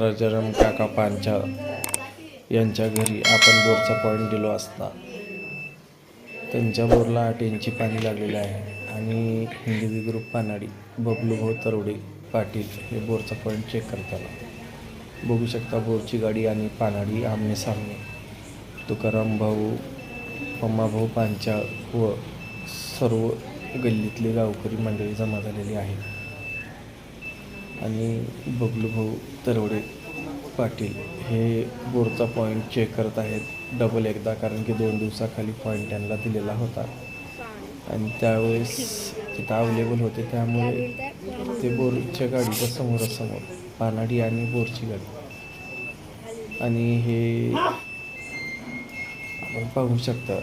राजाराम काका पांचा यांच्या घरी आपण बोरचा पॉईंट दिलो असता. त्यांच्या बोरला आठ इंची पाणी लागलेलं आहे आणि हिंदवी ग्रुप पानाडी बबलू भाऊ तरवडे पाटील हे बोरचा पॉईंट चेक करताना. बघू शकता बोरची गाडी आणि पानाडी आमने सामने. तुकाराम भाऊ पम्मा भाऊ व सर्व गल्लीतले गावकरी मंडळी जमा झालेली आहे आणि बबलूभाऊ तरवडे पाटील हे बोरचा पॉईंट चेक करत आहेत. डबल एकदा कारण की दोन दिवसाखाली पॉईंट त्यांना दिलेला होता. आणि त्यावेळेस तिथं अवेलेबल होते त्यामुळे ते बोरच्या गाडीच्या समोरासमोर पानाडी आणि बोरची गाडी. आणि हे आपण पाहू शकता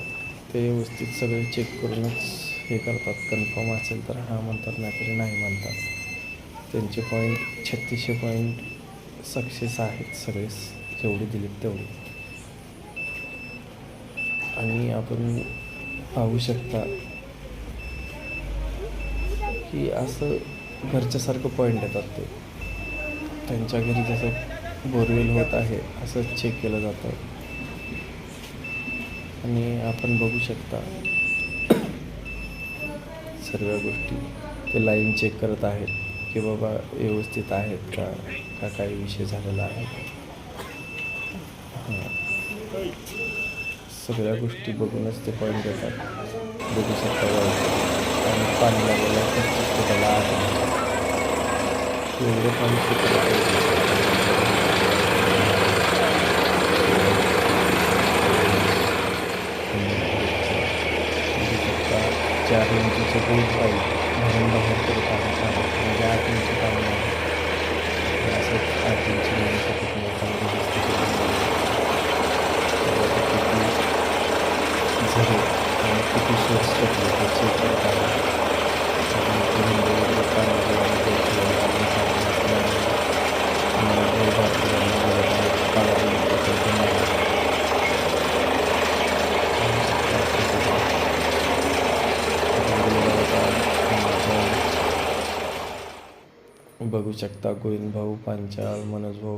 ते व्यवस्थित सगळे चेक करूनच हे करतात. कन्फर्म असेल तर हा म्हणतात नाहीतरी नाही म्हणतात. त्यांचे पॉईंट छत्तीसशे पॉईंट सक्सेस आहेत सगळेच जेवढे दिलेत तेवढे. आणि आपण पाहू शकता की असं घरच्यासारखं पॉईंट येतात ते. त्यांच्या घरी जसं बोरवेल होत आहे असं चेक केलं जातं. आणि आपण बघू शकता सर्व गोष्टी ते लाईन चेक करत आहेत. की बाबा व्यवस्थित आहेत का? का काही विषय झालेला आहे? हां. सगळ्या गोष्टी बघूनच ते पॉईंट देतात. बघू शकता आणि पाणी लागलेलं त्याला पस्तीस आहे. एवढं पाणी सुटलं शकता. चार इंचीचं दूध पाहिजे भरून बाहेर करत आहे म्हणजे आहे असंच किती झरे आणि किती सोर्स ते चेक करत आहे सगळी हिंदू पाणी आणि देखील आपण चांगलं असल्यामुळे आम्हाला हे भारतीयांना गरज आहे पाणी प्रकल्प नाही बघू शकता गोविंद भाऊ पांचाळ मनोज भाऊ.